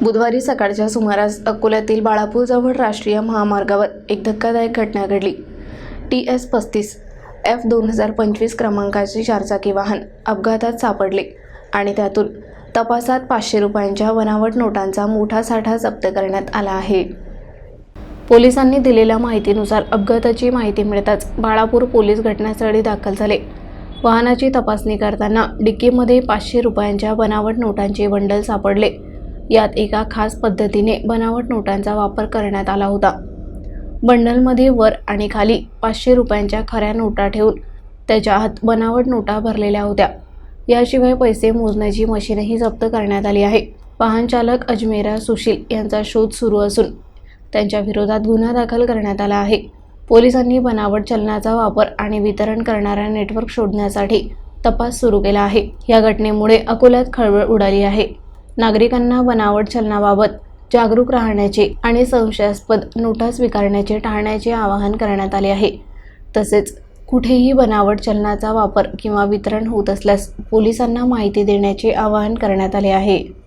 बुधवारी सकाळच्या सुमारास अकोल्यातील बाळापूरजवळ राष्ट्रीय महामार्गावर एक धक्कादायक घटना घडली. टी एस पस्तीस एफ दोन हजार पंचवीस क्रमांकाचे चारचाकी वाहन अपघातात सापडले आणि त्यातून तपासात पाचशे रुपयांच्या बनावट नोटांचा मोठा साठा जप्त करण्यात आला आहे. पोलिसांनी दिलेल्या माहितीनुसार अपघाताची माहिती मिळताच बाळापूर पोलीस घटनास्थळी दाखल झाले. वाहनाची तपासणी करताना डिक्कीमध्ये पाचशे रुपयांच्या बनावट नोटांचे बंडल सापडले. यात एका खास पद्धतीने बनावट नोटांचा वापर करण्यात आला होता. बंडलमध्ये वर आणि खाली पाचशे रुपयांच्या खऱ्या नोटा ठेवून त्याच्या आत बनावट नोटा भरलेल्या होत्या. याशिवाय पैसे मोजण्याची मशीनही जप्त करण्यात आली आहे. वाहनचालक अजमेरा सुशील यांचा शोध सुरू असून त्यांच्या विरोधात गुन्हा दाखल करण्यात आला आहे. पोलिसांनी बनावट चलनाचा वापर आणि वितरण करणारा नेटवर्क शोधण्यासाठी तपास सुरू केला आहे. या घटनेमुळे अकोल्यात खळबळ उडाली आहे. नागरिकांना बनावट चलनाबाबत जागरूक राहण्याचे आणि संशयास्पद नोटा स्वीकारण्याचे टाळण्याचे आवाहन करण्यात आले आहे. तसेच कुठेही बनावट चलनाचा वापर किंवा वितरण होत असल्यास पोलिसांना माहिती देण्याचे आवाहन करण्यात आले आहे.